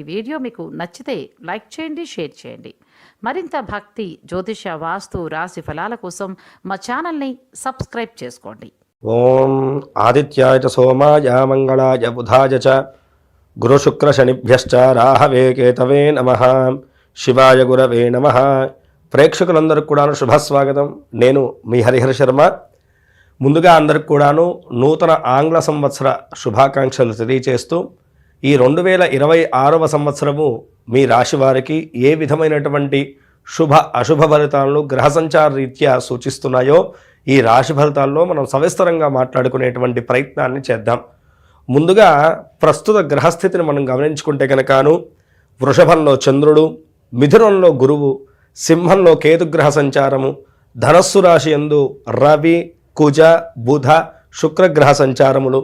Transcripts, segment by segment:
ఈ వీడియో మీకు నచ్చితే లైక్ చేయండి షేర్ చేయండి. మరింత భక్తి జ్యోతిష వాస్తు రాశి ఫలాల కోసం మా ఛానల్ని సబ్స్క్రైబ్ చేసుకోండి. ఓం ఆదిత్యాయ చ సోమాయ మంగళాయ బుధాయ చ. గురుశుక్రశనిభ్యశ్చ రాహవే కేతవే నమ. శివాయ గురవే నమ. ప్రేక్షకులందరికీ కూడాను శుభస్వాగతం. నేను మీ హరిహర శర్మ. ముందుగా అందరికి కూడాను నూతన ఆంగ్ల సంవత్సర శుభాకాంక్షలు తెలియచేస్తూ ఈ రెండు వేల ఇరవై ఆరవ సంవత్సరము మీ రాశి వారికి ఏ విధమైనటువంటి శుభ అశుభ ఫలితాలను గ్రహ సంచార రీత్యా సూచిస్తున్నాయో ఈ రాశి ఫలితాల్లో మనం సవిస్తరంగా మాట్లాడుకునేటువంటి ప్రయత్నాన్ని చేద్దాం. ముందుగా ప్రస్తుత గ్రహస్థితిని మనం గమనించుకుంటే కనుకను వృషభంలో చంద్రుడు మిథునంలో గురువు సింహంలో కేతుగ్రహ సంచారము ధనస్సు రాశి యందు రవి కుజ బుధ శుక్రగ్రహ సంచారములు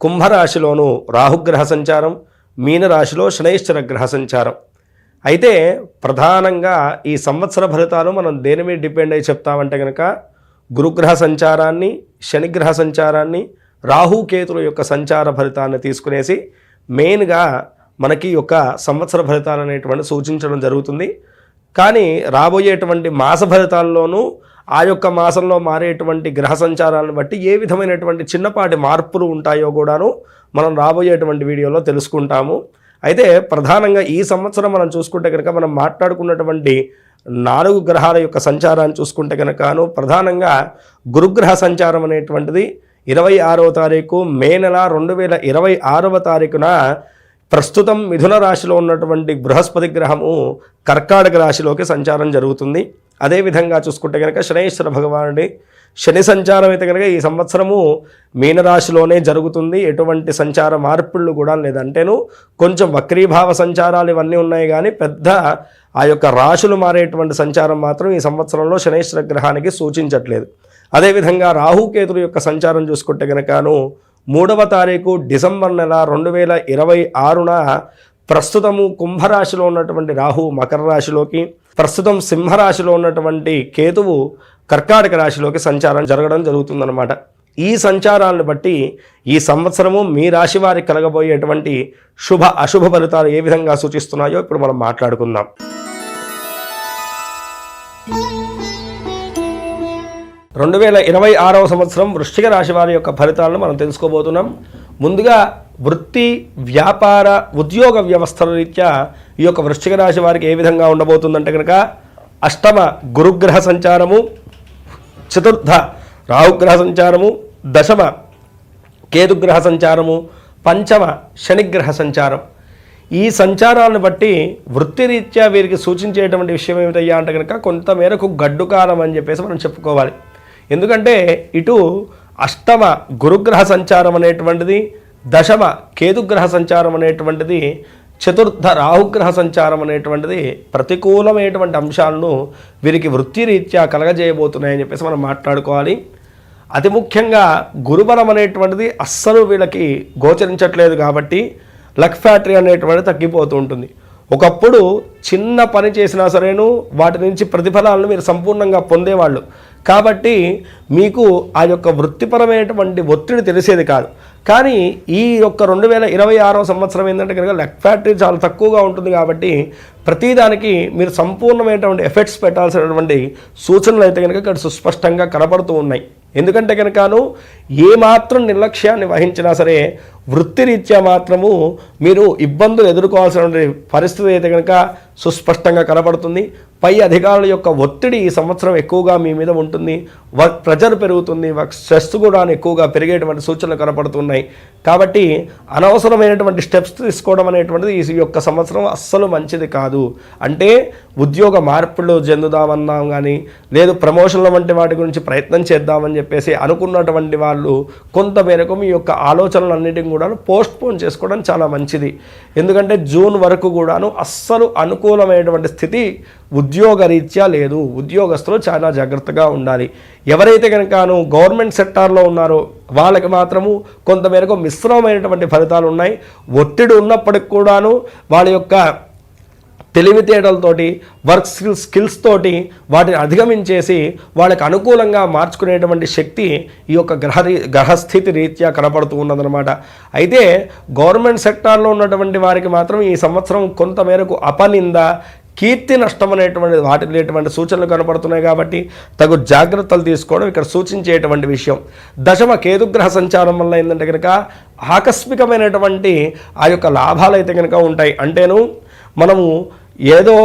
కుంభరాశిలోనూ రాహుగ్రహ సంచారం మీనరాశిలో శనైశ్వర గ్రహ సంచారం. అయితే ప్రధానంగా ఈ సంవత్సర ఫలితాలు మనం దేని మీద డిపెండ్ అయి చెప్తామంటే కనుక గురుగ్రహ సంచారాన్ని శనిగ్రహ సంచారాన్ని రాహుకేతుల యొక్క సంచార ఫలితాన్ని తీసుకునేసి మెయిన్గా మనకి యొక్క సంవత్సర ఫలితాలు అనేటువంటి సూచించడం జరుగుతుంది. కానీ రాబోయేటువంటి మాస ఫలితాల్లోనూ ఆ యొక్క మాసంలో మారేటువంటి గ్రహ సంచారాలను బట్టి ఏ విధమైనటువంటి చిన్నపాటి మార్పులు ఉంటాయో కూడాను మనం రాబోయేటువంటి వీడియోలో తెలుసుకుంటాము. అయితే ప్రధానంగా ఈ సంవత్సరం మనం చూసుకుంటే కనుక మనం మాట్లాడుకున్నటువంటి నాలుగు గ్రహాల యొక్క సంచారాన్ని చూసుకుంటే కనుకను ప్రధానంగా గురుగ్రహ సంచారం అనేటువంటిది ఇరవై ఆరవ తారీఖు మే నెల రెండు వేల ఇరవై ఆరవ తారీఖున ప్రస్తుతం మిథున రాశిలో ఉన్నటువంటి బృహస్పతి గ్రహము కర్కాటక రాశిలోకి సంచారం జరుగుతుంది. అదేవిధంగా చూసుకుంటే కనుక శనేశ్వర భగవానుడి శని సంచారం అయితే కనుక ఈ సంవత్సరము మీనరాశిలోనే జరుగుతుంది. ఎటువంటి సంచార మార్పుళ్ళు కూడా లేదంటేను కొంచెం వక్రీభావ సంచారాలు ఇవన్నీ ఉన్నాయి కానీ పెద్ద ఆ యొక్క రాశులు మారేటువంటి సంచారం మాత్రం ఈ సంవత్సరంలో శనేశ్వర గ్రహానికి సూచించట్లేదు. అదేవిధంగా రాహుకేతుల యొక్క సంచారం చూసుకుంటే కనుకను మూడవ తారీఖు డిసెంబర్ నెల రెండు వేల ఇరవై ఆరున ప్రస్తుతము కుంభరాశిలో ఉన్నటువంటి రాహు మకర రాశిలోకి ప్రస్తుతం సింహరాశిలో ఉన్నటువంటి కేతువు కర్కాటక రాశిలోకి సంచారం జరగడం జరుగుతుందన్నమాట. ఈ సంచారాలను బట్టి ఈ సంవత్సరము మీ రాశి వారికి కలగబోయేటువంటి శుభ అశుభ ఫలితాలు ఏ విధంగా సూచిస్తున్నాయో ఇప్పుడు మనం మాట్లాడుకుందాం. రెండు వేల ఇరవై ఆరవ సంవత్సరం వృశ్చిక రాశి వారి యొక్క ఫలితాలను మనం తెలుసుకోబోతున్నాం. ముందుగా వృత్తి వ్యాపార ఉద్యోగ వ్యవస్థల రీత్యా ఈ యొక్క వృశ్చిక రాశి వారికి ఏ విధంగా ఉండబోతుందంటే కనుక అష్టమ గురుగ్రహ సంచారము చతుర్థ రాహుగ్రహ సంచారము దశమ కేతుగ్రహ సంచారము పంచమ శనిగ్రహ సంచారం. ఈ సంచారాలను బట్టి వృత్తిరీత్యా వీరికి సూచించేటువంటి విషయం ఏమిటయ్యా అంటే కనుక కొంత మేరకు అని చెప్పేసి మనం చెప్పుకోవాలి. ఎందుకంటే ఇటు అష్టమ గురుగ్రహ సంచారం అనేటువంటిది దశమ కేతుగ్రహ సంచారం అనేటువంటిది చతుర్థ రాహుగ్రహ సంచారం అనేటువంటిది ప్రతికూలమైనటువంటి అంశాలను వీరికి వృత్తిరీత్యా కలగజేయబోతున్నాయని చెప్పేసి మనం మాట్లాడుకోవాలి. అతి ముఖ్యంగా గురుబలం అనేటువంటిది అస్సలు వీళ్ళకి గోచరించట్లేదు కాబట్టి లక్ ఫ్యాక్టరీ అనేటువంటిది తగ్గిపోతూ ఉంటుంది. ఒకప్పుడు చిన్న పని చేసినా సరేను వాటి నుంచి ప్రతిఫలాలను మీరు సంపూర్ణంగా పొందేవాళ్ళు. కాబట్టి మీకు ఆ యొక్క వృత్తిపరమైనటువంటి ఒత్తిడి తెలిసేది కాదు. కానీ ఈ యొక్క రెండు వేల ఇరవై ఆరవ సంవత్సరం ఏంటంటే కనుక లెక్ ఫ్యాక్టరీ చాలా తక్కువగా ఉంటుంది కాబట్టి ప్రతిదానికి మీరు సంపూర్ణమైనటువంటి ఎఫెక్ట్స్ పెట్టాల్సినటువంటి సూచనలు అయితే కనుక ఇక్కడ సుస్పష్టంగా కనపడుతూ ఉన్నాయి. ఎందుకంటే కనుకను ఏమాత్రం నిర్లక్ష్యాన్ని వహించినా సరే వృత్తిరీత్యా మాత్రము మీరు ఇబ్బందులు ఎదుర్కోవాల్సిన పరిస్థితి అయితే కనుక సుస్పష్టంగా కనబడుతుంది పై అధికారుల యొక్క ఒత్తిడి ఈ సంవత్సరం ఎక్కువగా మీ మీద ఉంటుంది. వర్క్ ప్రెజర్ పెరుగుతుంది. వర్క్ స్ట్రెస్ కూడా ఎక్కువగా పెరిగేటువంటి సూచనలు కనపడుతున్నాయి. కాబట్టి అనవసరమైనటువంటి స్టెప్స్ తీసుకోవడం అనేటువంటిది ఈ యొక్క సంవత్సరం అస్సలు మంచిది కాదు. అంటే ఉద్యోగ మార్పులు చెందుదామన్నాం కానీ లేదు ప్రమోషన్ల వంటి వాటి గురించి ప్రయత్నం చేద్దామని చెప్పేసి అనుకున్నటువంటి వాళ్ళు కొంతమేరకు మీ యొక్క ఆలోచనలన్నిటిని కూడా పోస్ట్ పోన్ చేసుకోవడం చాలా మంచిది. ఎందుకంటే జూన్ వరకు కూడాను అస్సలు అనుకూలమైనటువంటి స్థితి ఉద్యోగ రీత్యా లేదు. ఉద్యోగస్తులు చాలా జాగ్రత్తగా ఉండాలి. ఎవరైతే కనుకను గవర్నమెంట్ సెక్టార్లో ఉన్నారో వాళ్ళకి మాత్రము కొంతమేరకు మిశ్రమమైనటువంటి ఫలితాలు ఉన్నాయి ఒత్తిడి ఉన్నప్పటికి కూడాను వాళ్ళ యొక్క తెలివితేటలతోటి వర్క్ స్కిల్స్ స్కిల్స్ తోటి వాటిని అధిగమించేసి వాళ్ళకి అనుకూలంగా మార్చుకునేటువంటి శక్తి ఈ యొక్క గ్రహ రీ- గ్రహస్థితి రీత్యా కనపడుతూ ఉన్నదనమాట అయితే గవర్నమెంట్ సెక్టార్లో ఉన్నటువంటి వారికి మాత్రం ఈ సంవత్సరం కొంత మేరకు అపనింద కీర్తి నష్టం అనేటువంటి వాటి లేటువంటి సూచనలు కనపడుతున్నాయి కాబట్టి తగు జాగ్రత్తలు తీసుకోవడం ఇక్కడ సూచించేటువంటి విషయం. దశమ కేతుగ్రహ సంచారం వల్ల ఏంటంటే కనుక ఆకస్మికమైనటువంటి ఆ యొక్క లాభాలు అయితే కనుక ఉంటాయి. అంటేను మనము ఏదో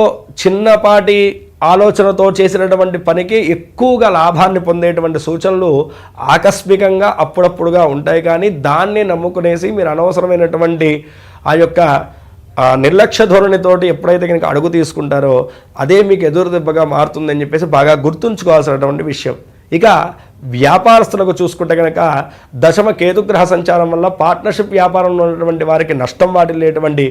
చిన్నపాటి ఆలోచనతో చేసినటువంటి పనికి ఎక్కువగా లాభాన్ని పొందేటువంటి సూచనలు ఆకస్మికంగా అప్పుడప్పుడుగా ఉంటాయి. కానీ దాన్ని నమ్ముకునేసి మీరు అనవసరమైనటువంటి ఆ యొక్క నిర్లక్ష్య ధోరణితోటి ఎప్పుడైతే కనుక అడుగు తీసుకుంటారో అదే మీకు ఎదురు దెబ్బగా మారుతుందని చెప్పేసి బాగా గుర్తుంచుకోవాల్సినటువంటి విషయం. ఇక వ్యాపారస్తులకు చూసుకుంటే కనుక దశమ కేతుగ్రహ సంచారం వల్ల పార్ట్నర్షిప్ వ్యాపారంలో ఉన్నటువంటి వారికి నష్టం వాటిల్లేటువంటి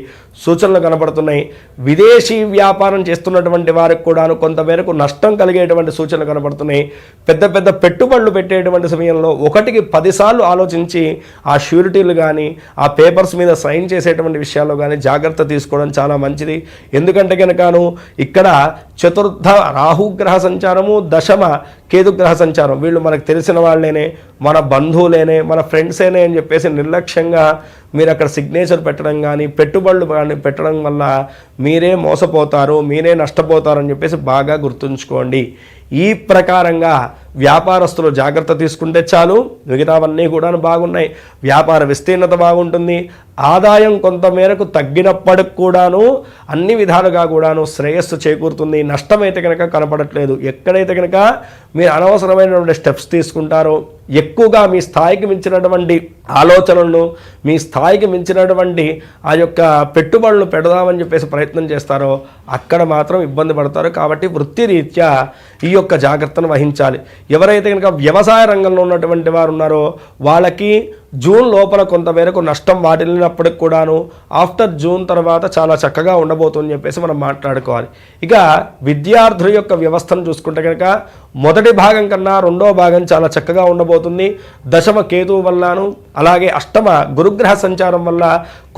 సూచనలు కనబడుతున్నాయి. విదేశీ వ్యాపారం చేస్తున్నటువంటి వారికి కూడాను కొంతమేరకు నష్టం కలిగేటువంటి సూచనలు కనబడుతున్నాయి. పెద్ద పెద్ద పెట్టుబడులు పెట్టేటువంటి సమయంలో ఒకటికి పదిసార్లు ఆలోచించి ఆ షూరిటీలు కానీ ఆ పేపర్స్ మీద సైన్ చేసేటువంటి విషయాల్లో కానీ జాగ్రత్త తీసుకోవడం చాలా మంచిది. ఎందుకంటే కనుకను ఇక్కడ చతుర్థ రాహుగ్రహ సంచారము దశమ కేతుగ్రహ సంచారం వీళ్ళు మనకు తెలిసిన వాళ్ళనే మన బంధువులేనే మన ఫ్రెండ్సేనే అని చెప్పేసి నిర్లక్ష్యంగా మీరు అక్కడ సిగ్నేచర్ పెట్టడం కానీ పెట్టుబడులు కానీ పెట్టడం వల్ల మీరే మోసపోతారు మీరే నష్టపోతారు అని చెప్పేసి బాగా గుర్తుంచుకోండి. ఈ ప్రకారంగా వ్యాపారస్తులు జాగ్రత్త తీసుకుంటే చాలు మిగతావన్నీ కూడా బాగున్నాయి. వ్యాపార విస్తీర్ణత బాగుంటుంది. ఆదాయం కొంత మేరకు తగ్గినప్పటికి కూడాను అన్ని విధాలుగా కూడాను శ్రేయస్సు చేకూరుతుంది. నష్టమైతే కనుక కనపడట్లేదు. ఎక్కడైతే కనుక మీరు అనవసరమైనటువంటి స్టెప్స్ తీసుకుంటారో ఎక్కువగా మీ స్థాయికి మించినటువంటి ఆలోచనలను మీ స్థాయికి మించినటువంటి ఆ యొక్క పెట్టుబడులు పెడదామని చెప్పేసి ప్రయత్నం చేస్తారో అక్కడ మాత్రం ఇబ్బంది పడతారు. కాబట్టి వృత్తిరీత్యా ఈ యొక్క జాగ్రత్తను వహించాలి. ఎవరైతే కనుక వ్యవసాయ రంగంలో ఉన్నటువంటి వారు ఉన్నారో వాళ్ళకి జూన్ లోపల కొంతమేరకు నష్టం వాటిల్లినప్పటికి కూడాను ఆఫ్టర్ జూన్ తర్వాత చాలా చక్కగా ఉండబోతుందని చెప్పేసి మనం మాట్లాడుకోవాలి. ఇక విద్యార్థుల యొక్క వ్యవస్థను చూసుకుంటే కనుక మొదటి భాగం కన్నా రెండో భాగం చాలా చక్కగా ఉండబోతుంది. దశమ కేతువు వల్లను అలాగే అష్టమ గురుగ్రహ సంచారం వల్ల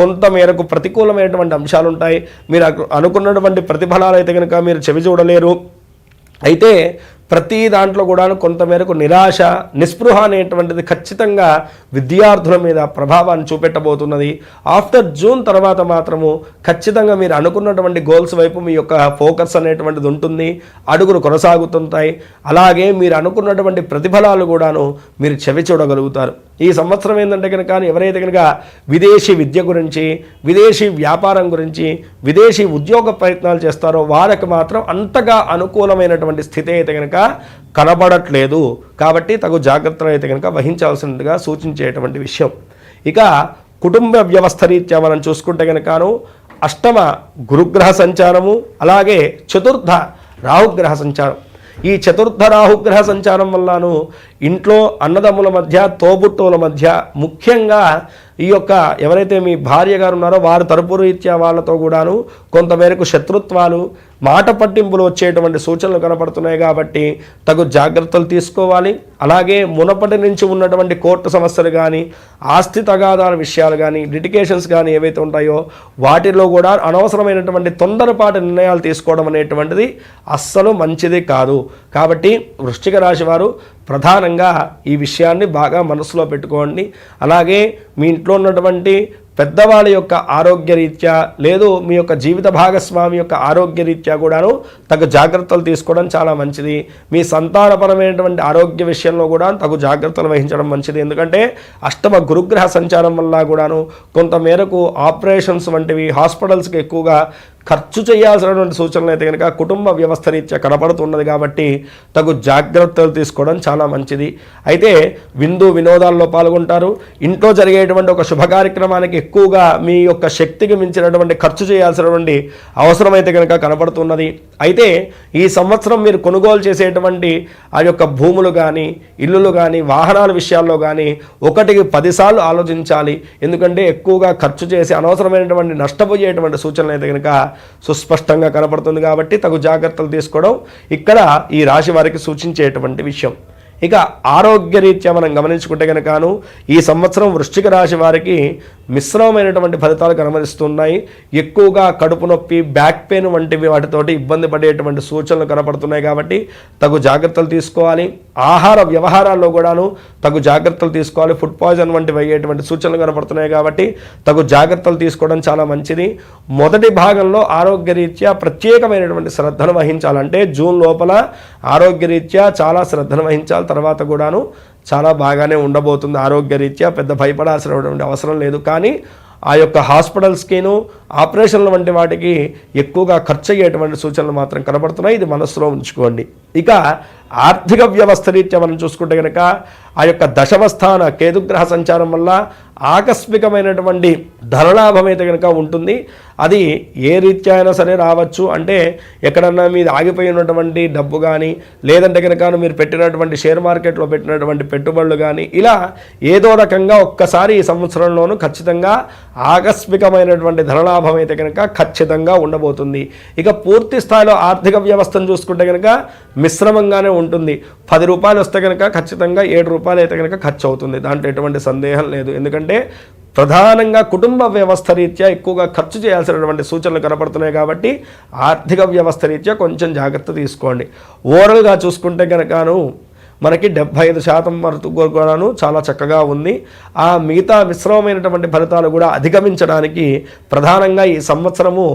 కొంత మేరకు ప్రతికూలమైనటువంటి అంశాలు ఉంటాయి మీరు అనుకున్నటువంటి ప్రతిఫలాలు అయితే కనుక మీరు చెవి చూడలేరు. అయితే ప్రతి దాంట్లో కూడా కొంతమేరకు నిరాశ నిస్పృహ అనేటువంటిది ఖచ్చితంగా విద్యార్థుల మీద ప్రభావాన్ని చూపెట్టబోతున్నది. ఆఫ్టర్ జూన్ తర్వాత మాత్రము ఖచ్చితంగా మీరు అనుకున్నటువంటి గోల్స్ వైపు మీ యొక్క ఫోకస్ అనేటువంటిది ఉంటుంది. అడుగులు కొనసాగుతుంటాయి. అలాగే మీరు అనుకున్నటువంటి ప్రతిఫలాలు కూడాను మీరు చెవి చూడగలుగుతారు. ఈ సంవత్సరం ఏంటంటే కనుక ఎవరైతే కనుక విదేశీ విద్య గురించి విదేశీ వ్యాపారం గురించి విదేశీ ఉద్యోగ ప్రయత్నాలు చేస్తారో వారికి మాత్రం అంతగా అనుకూలమైనటువంటి స్థితి అయితే కనుక కనబడట్లేదు. కాబట్టి తగు జాగ్రత్తలు అయితే కనుక వహించాల్సినట్టుగా సూచించేటువంటి విషయం. ఇక కుటుంబ వ్యవస్థ రీత్యా మనం చూసుకుంటే కనుకను అష్టమ గురుగ్రహ సంచారము అలాగే చతుర్థ రాహుగ్రహ సంచారం. ఈ చతుర్థ రాహుగ్రహ సంచారం వల్లను ఇంట్లో అన్నదమ్ముల మధ్య తోబుట్టువుల మధ్య ముఖ్యంగా ఈ యొక్క ఎవరైతే మీ భార్య గారు ఉన్నారో వారి తరపు రీత్యా వాళ్ళతో కూడాను కొంతమేరకు శత్రుత్వాలు మాట పట్టింపులు వచ్చేటువంటి సూచనలు కనపడుతున్నాయి కాబట్టి తగు జాగ్రత్తలు తీసుకోవాలి. అలాగే మునపటి నుంచి ఉన్నటువంటి కోర్టు సమస్యలు కానీ ఆస్తి తగాదాల విషయాలు కానీ లిటికేషన్స్ కానీ ఏవైతే ఉంటాయో వాటిలో కూడా అనవసరమైనటువంటి తొందరపాటు నిర్ణయాలు తీసుకోవడం అనేటువంటిది అస్సలు మంచిది కాదు. కాబట్టి వృశ్చిక రాశి వారు ప్రధానంగా ఈ విషయాన్ని బాగా మనసులో పెట్టుకోండి. అలాగే మీ ఇంట్లో ఉన్నటువంటి పెద్దవాళ్ళ యొక్క ఆరోగ్యరీత్యా లేదు మీ యొక్క జీవిత భాగస్వామి యొక్క ఆరోగ్యరీత్యా కూడాను తగు జాగ్రత్తలు తీసుకోవడం చాలా మంచిది. మీ సంతానపరమైనటువంటి ఆరోగ్య విషయంలో కూడా తగు జాగ్రత్తలు వహించడం మంచిది. ఎందుకంటే అష్టమ గురుగ్రహ సంచారం వల్ల కూడాను కొంత మేరకు ఆపరేషన్స్ వంటివి హాస్పిటల్స్కి ఎక్కువగా ఖర్చు చేయాల్సినటువంటి సూచనలు అయితే కనుక కుటుంబ వ్యవస్థ రీత్యా కనపడుతున్నది కాబట్టి తగు జాగ్రత్తలు తీసుకోవడం చాలా మంచిది. అయితే విందు వినోదాల్లో పాల్గొంటారు. ఇంట్లో జరిగేటువంటి ఒక శుభ కార్యక్రమానికి ఎక్కువగా మీ యొక్క శక్తికి మించినటువంటి ఖర్చు చేయాల్సినటువంటి అవసరమైతే కనుక కనపడుతున్నది అయితే ఈ సంవత్సరం మీరు కొనుగోలు చేసేటువంటి ఆ యొక్క భూములు కానీ ఇల్లులు కానీ వాహనాల విషయాల్లో కానీ ఒకటికి పదిసార్లు ఆలోచించాలి. ఎందుకంటే ఎక్కువగా ఖర్చు చేసి అనవసరమైనటువంటి నష్టపోయేటువంటి సూచనలు అయితే కనుక సుస్పష్టంగా కనపడుతుంది కాబట్టి తగు జాగ్రత్తలు తీసుకోవడం ఇక్కడ ఈ రాశి వారికి సూచించేటువంటి విషయం. ఇక ఆరోగ్యరీత్యా మనం గమనించుకుంటే కనుకను ఈ సంవత్సరం వృశ్చిక రాశి వారికి మిశ్రమమైనటువంటి ఫలితాలు కనబరుస్తున్నాయి. ఎక్కువగా కడుపు నొప్పి బ్యాక్ పెయిన్ వంటివి వాటితోటి ఇబ్బంది పడేటువంటి సూచనలు కనపడుతున్నాయి కాబట్టి తగు జాగ్రత్తలు తీసుకోవాలి. ఆహార వ్యవహారాల్లో కూడాను తగు జాగ్రత్తలు తీసుకోవాలి. ఫుడ్ పాయిజన్ వంటివి అయ్యేటువంటి సూచనలు కనపడుతున్నాయి కాబట్టి తగు జాగ్రత్తలు తీసుకోవడం చాలా మంచిది. మొదటి భాగంలో ఆరోగ్యరీత్యా ప్రత్యేకమైనటువంటి శ్రద్ధను వహించాలంటే జూన్ లోపల ఆరోగ్యరీత్యా చాలా శ్రద్ధను వహించాలి. తర్వాత కూడాను చాలా బాగానే ఉండబోతుంది ఆరోగ్యరీత్యా. పెద్ద భయపడాల్సినటువంటి అవసరం లేదు. కానీ ఆ యొక్క హాస్పిటల్స్కిను ఆపరేషన్ల వంటి వాటికి ఎక్కువగా ఖర్చు అయ్యేటువంటి సూచనలు మాత్రం కనబడుతున్నాయి. ఇది మనసులో ఉంచుకోండి. ఇక ఆర్థిక వ్యవస్థ రీత్యా మనం చూసుకుంటే కనుక ఆ యొక్క దశమస్థాన కేతుగ్రహ సంచారం వల్ల ఆకస్మికమైనటువంటి ధనలాభం అయితే కనుక ఉంటుంది. అది ఏ రీత్యా అయినా సరే రావచ్చు. అంటే ఎక్కడన్నా మీద ఆగిపోయి ఉన్నటువంటి డబ్బు కానీ లేదంటే కనుక మీరు పెట్టినటువంటి షేర్ మార్కెట్లో పెట్టినటువంటి పెట్టుబడులు కానీ ఇలా ఏదో రకంగా ఒక్కసారి ఈ సంవత్సరంలోనూ ఖచ్చితంగా ఆకస్మికమైనటువంటి ధనలాభం అయితే కనుక ఖచ్చితంగా ఉండబోతుంది. ఇక పూర్తి స్థాయిలో ఆర్థిక వ్యవస్థను చూసుకుంటే కనుక మిశ్రమంగానే ఉంటుంది ఉంటుంది. పది రూపాయలు వస్తే కనుక ఖచ్చితంగా ఏడు రూపాయలు అయితే కనుక ఖర్చు అవుతుంది. దాంట్లో ఎటువంటి సందేహం లేదు. ఎందుకంటే ప్రధానంగా కుటుంబ వ్యవస్థ రీత్యా ఎక్కువగా ఖర్చు చేయాల్సినటువంటి సూచనలు కనపడుతున్నాయి కాబట్టి ఆర్థిక వ్యవస్థ రీత్యా కొంచెం జాగ్రత్త తీసుకోండి. ఓవరాల్గా చూసుకుంటే కనుకను మనకి డెబ్బై ఐదు శాతం వరకు కూడాను చాలా చక్కగా ఉంది. ఆ మిగతా మిశ్రమమైనటువంటి ఫలితాలు కూడా అధిగమించడానికి ప్రధానంగా ఈ సంవత్సరము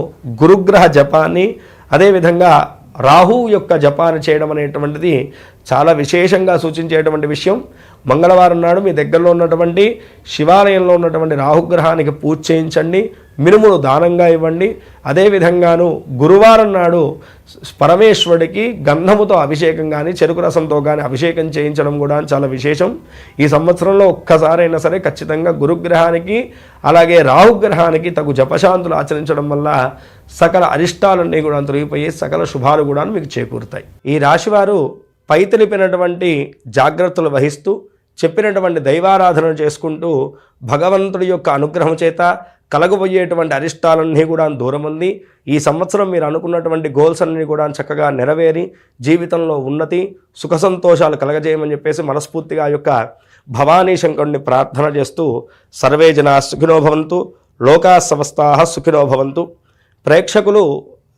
గురుగ్రహ జపాన్ని అదేవిధంగా రాహు యొక్క జపాన చేయడం అనేటువంటిది చాలా విశేషంగా సూచించేటువంటి విషయం. మంగళవారం నాడు మీ దగ్గరలో ఉన్నటువంటి శివాలయంలో ఉన్నటువంటి రాహుగ్రహానికి పూజ చేయించండి. మినుములు దానంగా ఇవ్వండి. అదేవిధంగాను గురువారం నాడు పరమేశ్వరుడికి గంధముతో అభిషేకం కానీ చెరుకు రసంతో కానీ అభిషేకం చేయించడం కూడా చాలా విశేషం. ఈ సంవత్సరంలో ఒక్కసారైనా సరే ఖచ్చితంగా గురుగ్రహానికి అలాగే రాహుగ్రహానికి తగు జపశాంతులు ఆచరించడం వల్ల సకల అరిష్టాలన్నీ కూడా తొలగిపోయి సకల శుభాలు కూడా మీకు చేకూరుతాయి. ఈ రాశివారు పై తెలిపినటువంటి జాగ్రత్తలు వహిస్తూ చెప్పినటువంటి దైవారాధన చేసుకుంటూ భగవంతుడి యొక్క అనుగ్రహం చేత కలగబోయేటువంటి అరిష్టాలన్నీ కూడా దూరం ఉంది ఈ సంవత్సరం మీరు అనుకున్నటువంటి గోల్స్ అన్నీ కూడా చక్కగా నెరవేరి జీవితంలో ఉన్నతి సుఖ సంతోషాలు కలగజేయమని చెప్పేసి మనస్ఫూర్తిగా యొక్క భవానీ శంకరుణ్ణి ప్రార్థన చేస్తూ సర్వే జనా సుఖినో భవంతు లోకా సమస్తా సుఖినో భవంతు. ప్రేక్షకులు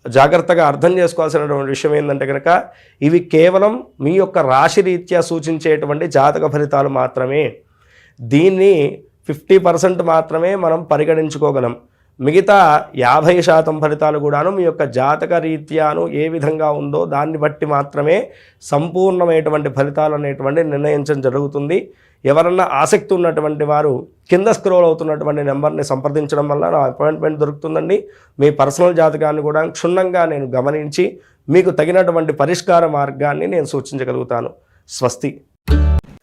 జాగ్రత్తగా అర్థం చేసుకోవాల్సినటువంటి విషయం ఏంటంటే కనుక ఇవి కేవలం మీ యొక్క రాశి రీత్యా సూచించేటువంటి జాతక ఫలితాలు మాత్రమే. దీన్ని ఫిఫ్టీ పర్సెంట్ మాత్రమే మనం పరిగణించుకోగలం. మిగతా యాభై శాతం ఫలితాలు కూడాను మీ యొక్క జాతక రీత్యాను ఏ విధంగా ఉందో దాన్ని బట్టి మాత్రమే సంపూర్ణమైనటువంటి ఫలితాలు అనేటువంటి నిర్ణయించడం జరుగుతుంది. ఎవరన్నా ఆసక్తి ఉన్నటువంటి వారు కింద స్క్రోల్ అవుతున్నటువంటి నెంబర్ని సంప్రదించడం వల్ల నా అపాయింట్మెంట్ దొరుకుతుందండి. మీ పర్సనల్ జాతకాన్ని కూడా క్షుణ్ణంగా నేను గమనించి మీకు తగినటువంటి పరిష్కార మార్గాన్ని నేను సూచించగలుగుతాను. స్వస్తి.